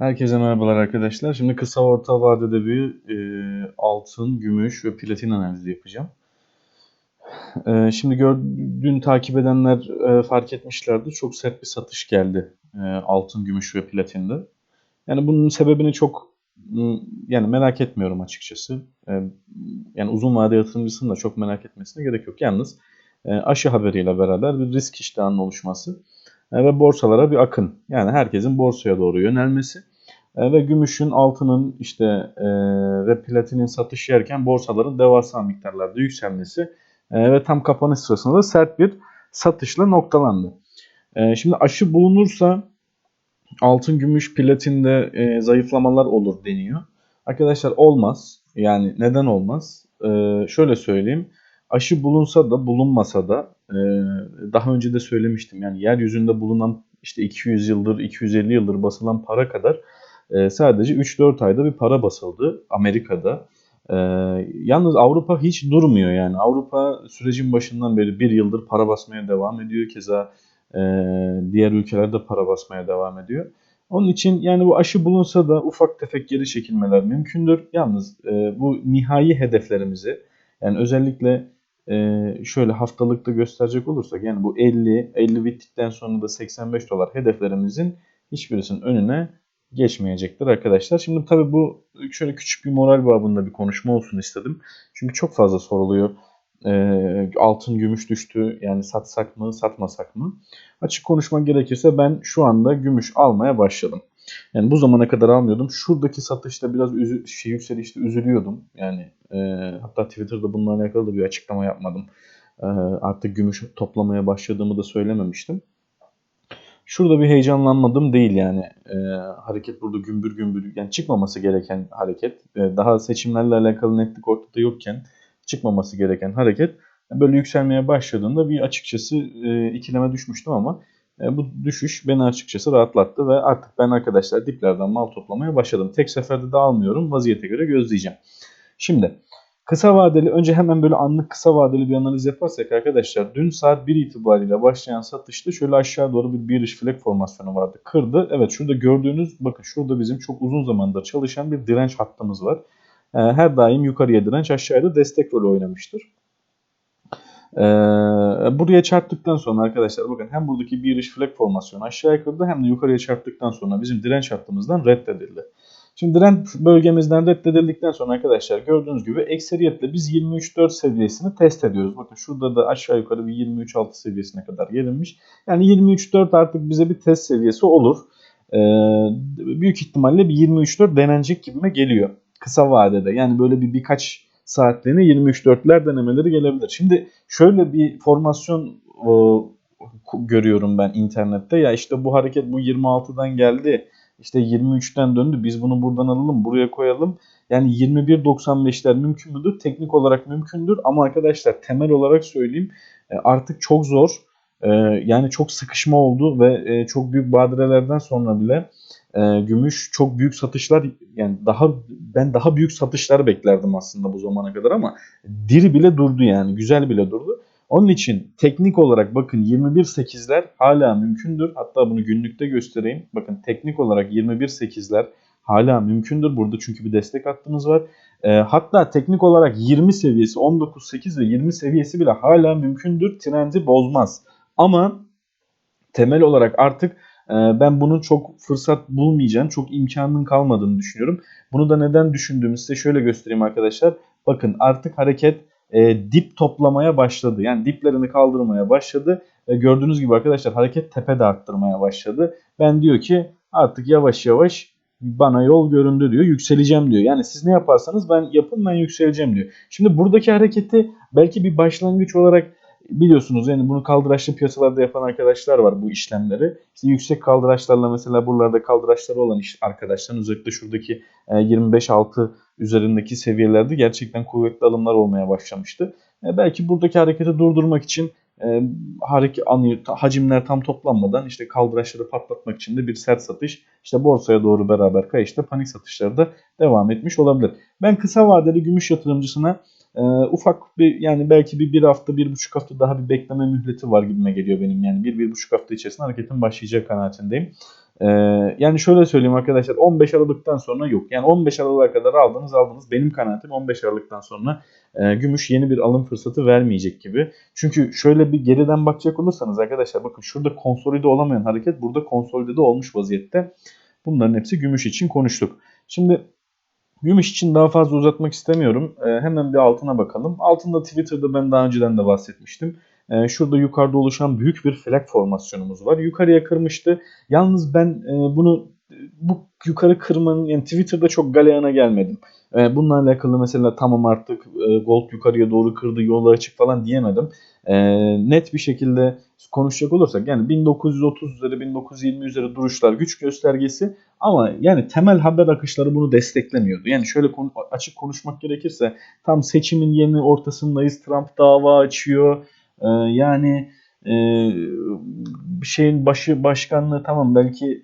Herkese merhabalar arkadaşlar. Şimdi kısa orta vadede bir e, altın, gümüş ve platin analizi yapacağım. E, şimdi gör, dün takip edenler e, fark etmişlerdi. Çok sert bir satış geldi e, altın, gümüş ve platinde. Yani bunun sebebini çok yani merak etmiyorum açıkçası. E, yani uzun vade yatırımcısının da çok merak etmesine gerek yok. Yalnız e, aşı haberiyle beraber bir risk iştahının oluşması e, ve borsalara bir akın. Yani herkesin borsaya doğru yönelmesi e, ve gümüşün, altının işte e, ve platinin satış yerken borsaların devasa miktarlarda yükselmesi e, ve tam kapanış sırasında da sert bir satışla noktalandı. E, şimdi aşı bulunursa altın, gümüş, platinde e, zayıflamalar olur deniyor. Arkadaşlar olmaz. Yani neden olmaz? E, şöyle söyleyeyim. Aşı bulunsa da bulunmasa da e, daha önce de söylemiştim. Yani yeryüzünde bulunan işte 200 yıldır, 250 yıldır basılan para kadar e, sadece 3-4 ayda bir para basıldı Amerika'da. E, yalnız Avrupa hiç durmuyor yani. Avrupa sürecin başından beri bir yıldır para basmaya devam ediyor. Keza e, diğer ülkelerde para basmaya devam ediyor. Onun için yani bu aşı bulunsa da ufak tefek geri çekilmeler mümkündür. Yalnız e, bu nihai hedeflerimizi yani özellikle e, şöyle haftalıkta gösterecek olursak yani bu 50, 50 bittikten sonra da 85 dolar hedeflerimizin hiçbirisinin önüne geçmeyecektir arkadaşlar. Şimdi tabi bu şöyle küçük bir moral babında bir konuşma olsun istedim. Çünkü çok fazla soruluyor. E, altın gümüş düştü yani satsak mı satmasak mı? Açık konuşmak gerekirse ben şu anda gümüş almaya başladım. Yani bu zamana kadar almıyordum. Şuradaki satışta biraz üzü, şey yükselişte üzülüyordum. Yani e, hatta Twitter'da bununla alakalı da bir açıklama yapmadım. E, artık gümüş toplamaya başladığımı da söylememiştim. Şurada bir heyecanlanmadım değil yani. E, hareket burada gümbür gümbür yani çıkmaması gereken hareket. E, daha seçimlerle alakalı netlik ortada yokken çıkmaması gereken hareket böyle yükselmeye başladığında bir açıkçası e, ikileme düşmüştüm ama e, bu düşüş beni açıkçası rahatlattı ve artık ben arkadaşlar diplerden mal toplamaya başladım. Tek seferde de almıyorum. Vaziyete göre gözleyeceğim. Şimdi kısa vadeli önce hemen böyle anlık kısa vadeli bir analiz yaparsak arkadaşlar dün saat 1 itibariyle başlayan satışta şöyle aşağı doğru bir bearish flag formasyonu vardı. Kırdı. Evet şurada gördüğünüz bakın şurada bizim çok uzun zamandır çalışan bir direnç hattımız var. E, her daim yukarıya direnç aşağıda destek rolü oynamıştır. Ee, buraya çarptıktan sonra arkadaşlar bakın hem buradaki bir iş flag formasyonu aşağıya kırdı hem de yukarıya çarptıktan sonra bizim direnç hattımızdan reddedildi. Şimdi direnç bölgemizden reddedildikten sonra arkadaşlar gördüğünüz gibi ekseriyetle biz 23.4 seviyesini test ediyoruz. Bakın şurada da aşağı yukarı bir 23.6 seviyesine kadar gelinmiş. Yani 23.4 artık bize bir test seviyesi olur. Ee, büyük ihtimalle bir 23.4 denenecek gibime geliyor. Kısa vadede yani böyle bir birkaç saatliğine 23.4'ler denemeleri gelebilir. Şimdi şöyle bir formasyon o, görüyorum ben internette. Ya işte bu hareket bu 26'dan geldi. İşte 23'ten döndü. Biz bunu buradan alalım, buraya koyalım. Yani 21.95'ler mümkün müdür? Teknik olarak mümkündür ama arkadaşlar temel olarak söyleyeyim e, artık çok zor. E, yani çok sıkışma oldu ve e, çok büyük badirelerden sonra bile gümüş çok büyük satışlar yani daha ben daha büyük satışlar beklerdim aslında bu zamana kadar ama diri bile durdu yani güzel bile durdu. Onun için teknik olarak bakın 21.8'ler hala mümkündür. Hatta bunu günlükte göstereyim. Bakın teknik olarak 21.8'ler hala mümkündür burada çünkü bir destek hattımız var. E, hatta teknik olarak 20 seviyesi 19.8 ve 20 seviyesi bile hala mümkündür. Trendi bozmaz. Ama temel olarak artık ee, ben bunun çok fırsat bulmayacağım, çok imkanının kalmadığını düşünüyorum. Bunu da neden düşündüğümü size şöyle göstereyim arkadaşlar. Bakın artık hareket e, dip toplamaya başladı. Yani diplerini kaldırmaya başladı. E, gördüğünüz gibi arkadaşlar hareket tepe de arttırmaya başladı. Ben diyor ki artık yavaş yavaş bana yol göründü diyor. Yükseleceğim diyor. Yani siz ne yaparsanız ben yapın ben yükseleceğim diyor. Şimdi buradaki hareketi belki bir başlangıç olarak biliyorsunuz yani bunu kaldıraçlı piyasalarda yapan arkadaşlar var bu işlemleri. İşte yüksek kaldıraçlarla mesela buralarda kaldıraçları olan iş arkadaşların özellikle şuradaki 25-6 e, üzerindeki seviyelerde gerçekten kuvvetli alımlar olmaya başlamıştı. E, belki buradaki hareketi durdurmak için e, hareket hacimler tam toplanmadan işte kaldıraçları patlatmak için de bir sert satış işte borsaya doğru beraber kayışta panik satışları da devam etmiş olabilir. Ben kısa vadeli gümüş yatırımcısına e, ufak bir yani belki bir, bir hafta bir buçuk hafta daha bir bekleme mühleti var gibime geliyor benim yani bir bir buçuk hafta içerisinde hareketin başlayacağı kanaatindeyim. Ee, yani şöyle söyleyeyim arkadaşlar 15 Aralık'tan sonra yok. Yani 15 Aralık'a kadar aldınız aldınız. Benim kanaatim 15 Aralık'tan sonra e, gümüş yeni bir alım fırsatı vermeyecek gibi. Çünkü şöyle bir geriden bakacak olursanız arkadaşlar bakın şurada konsolide olamayan hareket burada konsolide de olmuş vaziyette. Bunların hepsi gümüş için konuştuk. Şimdi gümüş için daha fazla uzatmak istemiyorum. E, hemen bir altına bakalım. Altında Twitter'da ben daha önceden de bahsetmiştim. E, şurada yukarıda oluşan büyük bir flag formasyonumuz var. Yukarıya kırmıştı. Yalnız ben e, bunu bu yukarı kırmanın yani Twitter'da çok galeyana gelmedim. E, bununla alakalı mesela tamam artık e, gold yukarıya doğru kırdı yolu açık falan diyemedim. E, net bir şekilde konuşacak olursak yani 1930 üzeri 1920 üzeri duruşlar güç göstergesi ama yani temel haber akışları bunu desteklemiyordu. Yani şöyle konu, açık konuşmak gerekirse tam seçimin yeni ortasındayız. Trump dava açıyor. E, yani e, şeyin başı başkanlığı tamam belki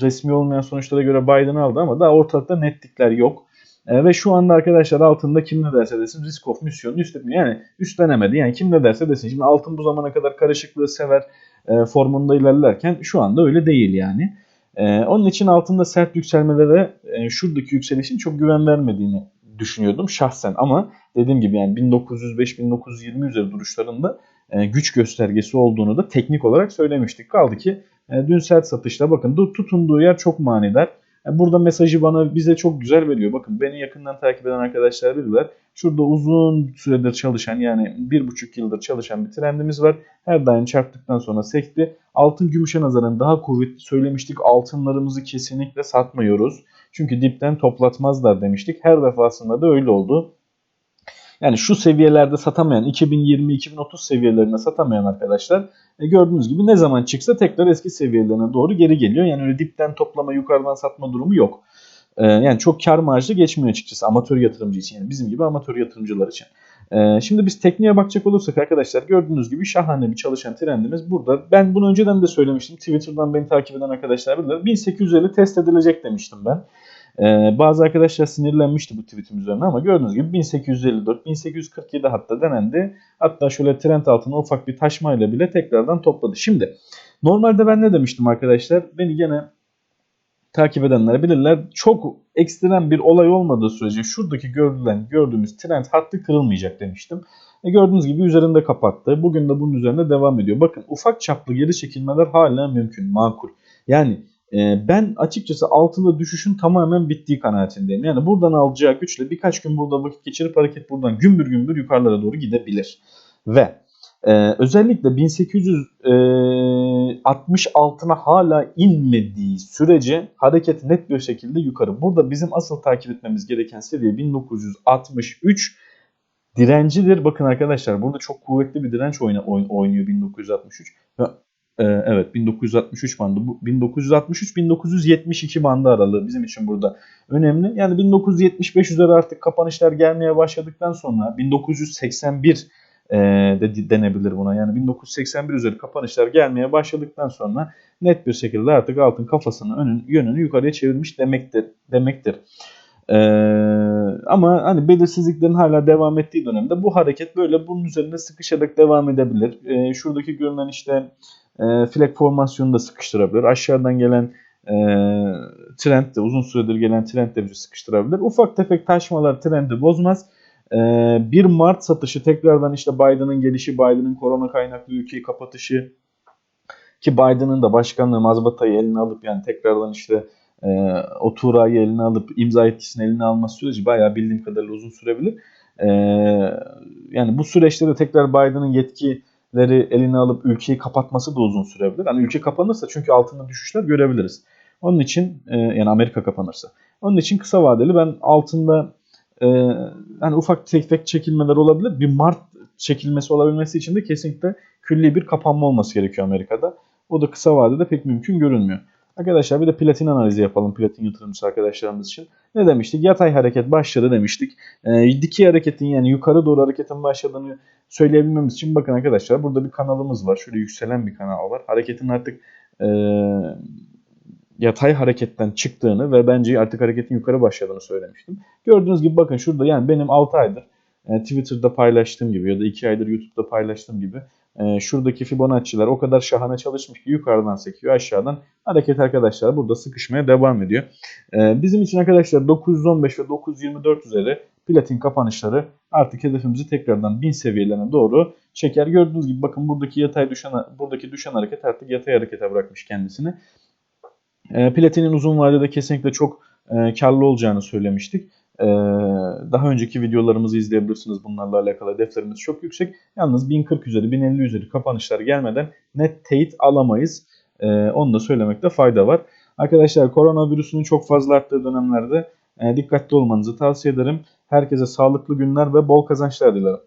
resmi olmayan sonuçlara göre Biden aldı ama daha ortalıkta netlikler yok. E, ve şu anda arkadaşlar altında kim ne derse desin risk of misyonunu üstlenmiyor. Yani üstlenemedi. Yani kim ne derse desin. Şimdi altın bu zamana kadar karışıklığı sever e, formunda ilerlerken şu anda öyle değil yani. E, onun için altında sert yükselmelere e, şuradaki yükselişin çok güven vermediğini düşünüyordum şahsen. Ama dediğim gibi yani 1905-1920 üzeri duruşlarında e, güç göstergesi olduğunu da teknik olarak söylemiştik. Kaldı ki e, dün sert satışta bakın tutunduğu yer çok manidar. E, burada mesajı bana bize çok güzel veriyor. Bakın beni yakından takip eden arkadaşlar bilirler. Şurada uzun süredir çalışan yani bir buçuk yıldır çalışan bir trendimiz var. Her daim çarptıktan sonra sekti. Altın gümüşe nazaran daha kuvvetli söylemiştik. Altınlarımızı kesinlikle satmıyoruz. Çünkü dipten toplatmazlar demiştik. Her defasında da öyle oldu. Yani şu seviyelerde satamayan 2020-2030 seviyelerine satamayan arkadaşlar e, gördüğünüz gibi ne zaman çıksa tekrar eski seviyelerine doğru geri geliyor. Yani öyle dipten toplama yukarıdan satma durumu yok. E, yani çok kar marjlı geçmiyor açıkçası amatör yatırımcı için yani bizim gibi amatör yatırımcılar için. E, şimdi biz tekniğe bakacak olursak arkadaşlar gördüğünüz gibi şahane bir çalışan trendimiz burada. Ben bunu önceden de söylemiştim. Twitter'dan beni takip eden arkadaşlar bilirler. 1850 test edilecek demiştim ben. Ee, bazı arkadaşlar sinirlenmişti bu tweetim üzerine ama gördüğünüz gibi 1854, 1847 hatta denendi. Hatta şöyle trend altına ufak bir taşmayla bile tekrardan topladı. Şimdi normalde ben ne demiştim arkadaşlar? Beni gene takip edenler bilirler. Çok ekstrem bir olay olmadığı sürece şuradaki görülen gördüğümüz trend hattı kırılmayacak demiştim. E gördüğünüz gibi üzerinde kapattı. Bugün de bunun üzerinde devam ediyor. Bakın ufak çaplı geri çekilmeler hala mümkün, makul. Yani ben açıkçası altında düşüşün tamamen bittiği kanaatindeyim. Yani buradan alacağı güçle birkaç gün burada vakit geçirip hareket buradan gümbür gümbür yukarılara doğru gidebilir. Ve e, özellikle 1860 altına hala inmediği sürece hareket net bir şekilde yukarı. Burada bizim asıl takip etmemiz gereken seviye 1963 direncidir. Bakın arkadaşlar burada çok kuvvetli bir direnç oynuyor 1963 ve ee, evet 1963 bandı. Bu 1963-1972 bandı aralığı bizim için burada önemli. Yani 1975 üzeri artık kapanışlar gelmeye başladıktan sonra 1981 e, de denebilir buna. Yani 1981 üzeri kapanışlar gelmeye başladıktan sonra net bir şekilde artık altın kafasını önün yönünü yukarıya çevirmiş demektir. demektir. Ee, ama hani belirsizliklerin hala devam ettiği dönemde bu hareket böyle bunun üzerinde sıkışarak devam edebilir. Ee, şuradaki görünen işte e, flag formasyonu da sıkıştırabilir. Aşağıdan gelen e, trend de uzun süredir gelen trend de bizi sıkıştırabilir. Ufak tefek taşmalar trendi bozmaz. E, 1 Mart satışı tekrardan işte Biden'ın gelişi, Biden'ın korona kaynaklı ülkeyi kapatışı ki Biden'ın da başkanlığı mazbatayı eline alıp yani tekrardan işte e, o Tuğra'yı eline alıp imza etkisini eline alması süreci bayağı bildiğim kadarıyla uzun sürebilir. E, yani bu süreçte de tekrar Biden'ın yetki leri eline alıp ülkeyi kapatması da uzun sürebilir. Hani ülke kapanırsa çünkü altında düşüşler görebiliriz. Onun için e, yani Amerika kapanırsa. Onun için kısa vadeli ben altında e, hani ufak tek tek çekilmeler olabilir. Bir Mart çekilmesi olabilmesi için de kesinlikle külli bir kapanma olması gerekiyor Amerika'da. O da kısa vadede pek mümkün görünmüyor. Arkadaşlar bir de platin analizi yapalım platin yatırımcısı arkadaşlarımız için. Ne demiştik? Yatay hareket başladı demiştik. E, dikey hareketin yani yukarı doğru hareketin başladığını söyleyebilmemiz için bakın arkadaşlar burada bir kanalımız var. Şöyle yükselen bir kanal var. Hareketin artık e, yatay hareketten çıktığını ve bence artık hareketin yukarı başladığını söylemiştim. Gördüğünüz gibi bakın şurada yani benim 6 aydır e, Twitter'da paylaştığım gibi ya da 2 aydır YouTube'da paylaştığım gibi e, şuradaki Fibonacci'ler o kadar şahane çalışmış ki yukarıdan sekiyor aşağıdan. Hareket arkadaşlar burada sıkışmaya devam ediyor. E, bizim için arkadaşlar 915 ve 924 üzeri platin kapanışları artık hedefimizi tekrardan 1000 seviyelerine doğru çeker. Gördüğünüz gibi bakın buradaki yatay düşen buradaki düşen hareket artık yatay harekete bırakmış kendisini. E, platinin uzun vadede kesinlikle çok e, karlı olacağını söylemiştik. E, daha önceki videolarımızı izleyebilirsiniz bunlarla alakalı hedeflerimiz çok yüksek. Yalnız 1040 üzeri 1050 üzeri kapanışlar gelmeden net teyit alamayız. E, onu da söylemekte fayda var. Arkadaşlar koronavirüsünün çok fazla arttığı dönemlerde e, dikkatli olmanızı tavsiye ederim. Herkese sağlıklı günler ve bol kazançlar dilerim.